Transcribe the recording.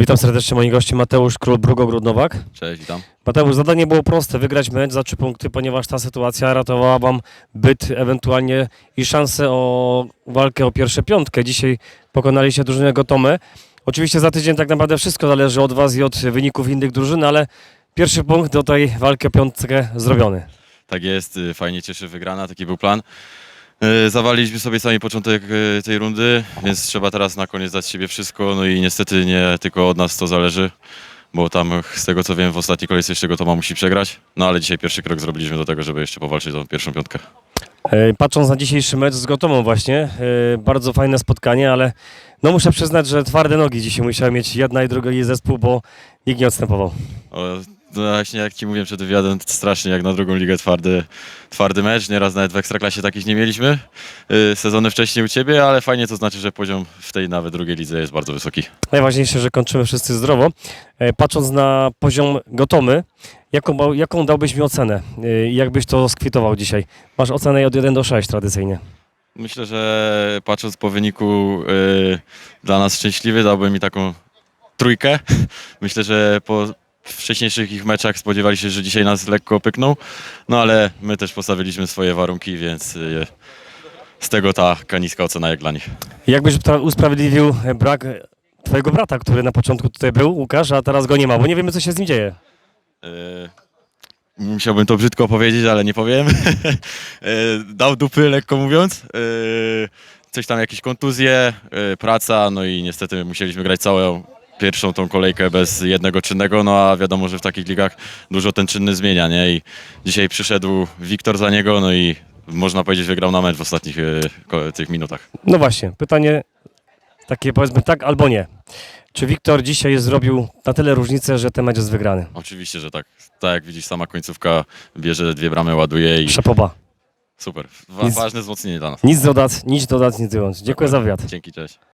Witam serdecznie moim gościem Mateusz Król Brugo Grudnowak. Cześć, witam. Mateusz, zadanie było proste, wygrać mecz za trzy punkty, ponieważ ta sytuacja ratowała wam byt ewentualnie i szansę o walkę o pierwsze piątkę. Dzisiaj pokonaliście drużynę Gotomę. Oczywiście za tydzień tak naprawdę wszystko zależy od was i od wyników innych drużyn, ale pierwszy punkt do tej walki o piątkę zrobiony. Tak jest, y, fajnie cieszy wygrana, taki był plan. Y, Zawaliliśmy sobie sami początek y, tej rundy, więc trzeba teraz na koniec dać siebie wszystko, no i niestety nie tylko od nas to zależy, bo tam z tego co wiem w ostatniej kolejce jeszcze Gotoma musi przegrać, no ale dzisiaj pierwszy krok zrobiliśmy do tego, żeby jeszcze powalczyć o tą pierwszą piątkę. E, Patrząc na dzisiejszy mecz z Gotomą właśnie, e, bardzo fajne spotkanie, ale no muszę przyznać, że twarde nogi dzisiaj musiał mieć jedna i druga zespół, bo nikt nie odstępował. O, no właśnie jak Ci mówiłem przed wywiadem, strasznie jak na drugą ligę twardy, twardy mecz. Nieraz nawet w Ekstraklasie takich nie mieliśmy y, sezony wcześniej u Ciebie, ale fajnie to znaczy, że poziom w tej nawet drugiej lidze jest bardzo wysoki. Najważniejsze, że kończymy wszyscy zdrowo. E, Patrząc na poziom gotomy, jaką, jaką dałbyś mi ocenę? E, Jak byś to skwitował dzisiaj? Masz ocenę od 1 do 6 tradycyjnie. Myślę, że patrząc po wyniku y, dla nas szczęśliwy, dałbym mi taką trójkę. Myślę, że po wcześniejszych ich meczach spodziewali się, że dzisiaj nas lekko pykną, no ale my też postawiliśmy swoje warunki, więc y, z tego ta niska ocena jak dla nich. Jak byś pra- usprawiedliwił e, brak e, twojego brata, który na początku tutaj był, Łukasz, a teraz go nie ma, bo nie wiemy, co się z nim dzieje. Y, Musiałbym to brzydko powiedzieć, ale nie powiem. Y, Dał dupy, lekko mówiąc. Y, Coś tam, jakieś kontuzje, y, praca, no i niestety musieliśmy grać całą pierwszą tą kolejkę bez jednego czynnego, no a wiadomo, że w takich ligach dużo ten czynny zmienia, nie? I dzisiaj przyszedł Wiktor za niego, no i można powiedzieć, wygrał na mecz w ostatnich ko- tych minutach. No właśnie, pytanie takie powiedzmy tak albo nie. Czy Wiktor dzisiaj zrobił na tyle różnicę, że ten mecz jest wygrany? Oczywiście, że tak. Tak jak widzisz, sama końcówka bierze dwie bramy, ładuje i Szapoba. super. Wa- Nic- ważne wzmocnienie dla nas. Nic dodać, nic dodać, nic wyjąć. Dziękuję za wywiad. Dzięki, cześć.